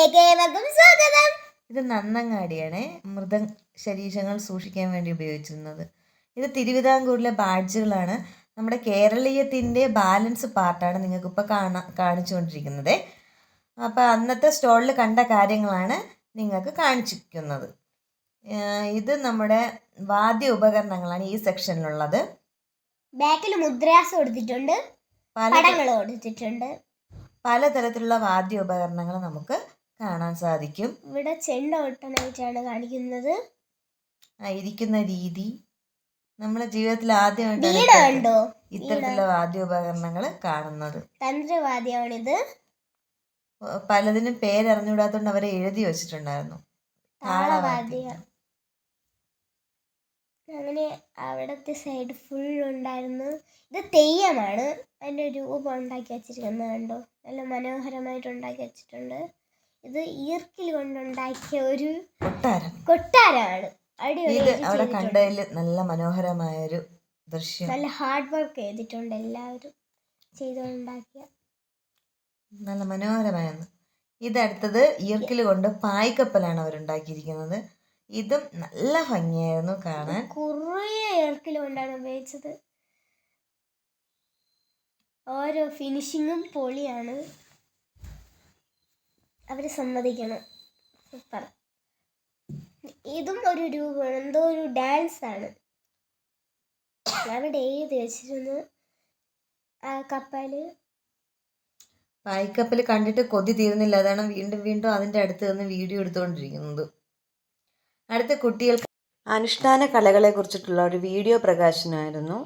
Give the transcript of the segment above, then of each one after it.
വീഡിയോയിലേക്ക് ഏവർക്കും സ്വാഗതം. ഇത് നന്നങ്ങാടിയാണ്. മൃത ശരീരങ്ങൾ സൂക്ഷിക്കാൻ വേണ്ടി ഉപയോഗിച്ചിരുന്നത്. ഇത് തിരുവിതാംകൂറിലെ ബാഡ്ജുകളാണ്. നമ്മുടെ കേരളീയത്തിന്റെ ബാലൻസ് പാർട്ടാണ് നിങ്ങൾക്കിപ്പോൾ കാണാ കാണിച്ചുകൊണ്ടിരിക്കുന്നത്. അപ്പോൾ അന്നത്തെ സ്റ്റോളിൽ കണ്ട കാര്യങ്ങളാണ് നിങ്ങൾക്ക് കാണിച്ചിരിക്കുന്നത്. ഇത് നമ്മുടെ വാദ്യ ഉപകരണങ്ങളാണ് ഈ സെക്ഷനിലുള്ളത്. ബാക്കിൽ മുദ്രാസ് കൊടുത്തിട്ടുണ്ട്. പടങ്ങൾ കൊടുത്തിട്ടുണ്ട്. പലതരത്തിലുള്ള വാദ്യ ഉപകരണങ്ങൾ നമുക്ക് കാണാൻ സാധിക്കും. ഇവിടെ ചെണ്ട ഒട്ടനായിട്ടാണ് കാണിക്കുന്നത്. ആ ഇരിക്കുന്ന രീതി. നമ്മളെ ജീവിതത്തിൽ ആദ്യമായിട്ടാണ് ഇത്തരത്തിലുള്ള വാദ്യോപകരണങ്ങൾ കാണുന്നത്. തന്ത്രവാദ്യമാണിത് പലതിനും പേരറിഞ്ഞുകൂടാത്തോണ്ട് അവരെ എഴുതി വെച്ചിട്ടുണ്ടായിരുന്നു. താളവാദ്യ. അങ്ങനെ അവിടുത്തെ സൈഡ് ഫുൾ ഉണ്ടായിരുന്നു. ഇത് തെയ്യമാണ്. അതിന്റെ രൂപം ഉണ്ടാക്കി വെച്ചിരിക്കുന്നത് കണ്ടോ? നല്ല മനോഹരമായിട്ട് ഉണ്ടാക്കി വെച്ചിട്ടുണ്ട്. ഇത് ഈർക്കിൽ കൊണ്ടുണ്ടാക്കിയ ഒരു കൊട്ടാരം. കൊട്ടാരമാണ്. ഇത് അവിടെ കണ്ടതിൽ നല്ല മനോഹരമായ ഒരു ദൃശ്യം. നല്ല ഹാർഡ് വർക്ക് ചെയ്തിട്ടുണ്ട് എല്ലാവരും ചെയ്തുണ്ടാക്കിയ നല്ല മനോഹരമായിരുന്നു ഇതടുത്തത് ഈർക്കിൽ കൊണ്ട് പായ്ക്കപ്പലാണ് അവരുണ്ടാക്കിയിരിക്കുന്നത്. ഇതും നല്ല ഭംഗിയായിരുന്നു കാണാൻ. കുറേ ഈർക്കിൽ കൊണ്ടാണ് ഉപയോഗിച്ചത്. ഓരോ ഫിനിഷിങ്ങും പൊളിയാണ്. അവർ സമ്മതിക്കണം. സൂപ്പർ. ഇതും ഒരു രൂപമാണ്. എന്തോ ഒരു ഡാൻസ് ആണ്. അവിടെ എഴുതി വെച്ചിരുന്നു. ആ കപ്പൽ. പായ്ക്കപ്പൽ കണ്ടിട്ട് കൊതി തീരുന്നില്ല. അതാണ് വീണ്ടും വീണ്ടും അതിന്റെ അടുത്ത് നിന്ന് വീഡിയോ എടുത്തുകൊണ്ടിരിക്കുന്നത്. അടുത്ത കുട്ടികൾക്ക് അനുഷ്ഠാന കലകളെ കുറിച്ചിട്ടുള്ള ഒരു വീഡിയോ പ്രകാശനമായിരുന്നു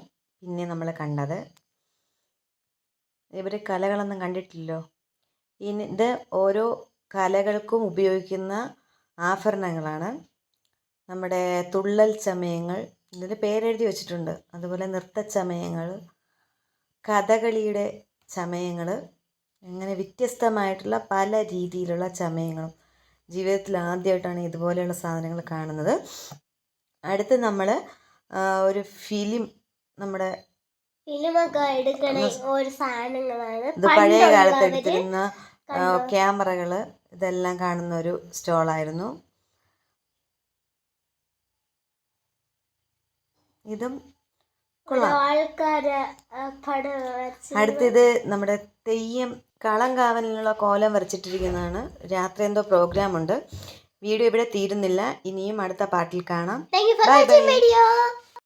പിന്നെ നമ്മൾ കണ്ടത്. ഇവർ കലകളൊന്നും കണ്ടിട്ടില്ലല്ലോ. ഇനി ഇത് ഓരോ കലകൾക്കും ഉപയോഗിക്കുന്ന ആഭരണങ്ങളാണ്. നമ്മുടെ തുള്ളൽ ചമയങ്ങൾ ഇതിന്റെ പേരെഴുതി വച്ചിട്ടുണ്ട്. അതുപോലെ നൃത്ത ചമയങ്ങൾ കഥകളിയുടെ ചമയങ്ങൾ അങ്ങനെ വ്യത്യസ്തമായിട്ടുള്ള പല രീതിയിലുള്ള ചമയങ്ങളും ജീവിതത്തിൽ ആദ്യമായിട്ടാണ് ഇതുപോലെയുള്ള സാധനങ്ങൾ കാണുന്നത്. അടുത്ത് നമ്മൾ ഒരു ഫിലിം നമ്മുടെ ഫിലിമൊക്കെ എടുക്കണ ഒരു സാധനങ്ങളാണ്. ഇത് പഴയ കാലത്ത് എടുത്തിരുന്ന ക്യാമറകൾ ഇതെല്ലാം കാണുന്ന ഒരു സ്റ്റോളായിരുന്നു. ഇതും അടുത്തത് നമ്മുടെ തെയ്യം കളം കാവലിനുള്ള കോലം വരച്ചിട്ടിരിക്കുന്നതാണ്. രാത്രി എന്തോ പ്രോഗ്രാം ഉണ്ട്. വീഡിയോ ഇവിടെ തീരുന്നില്ല. ഇനിയും അടുത്ത പാട്ടിൽ കാണാം. By U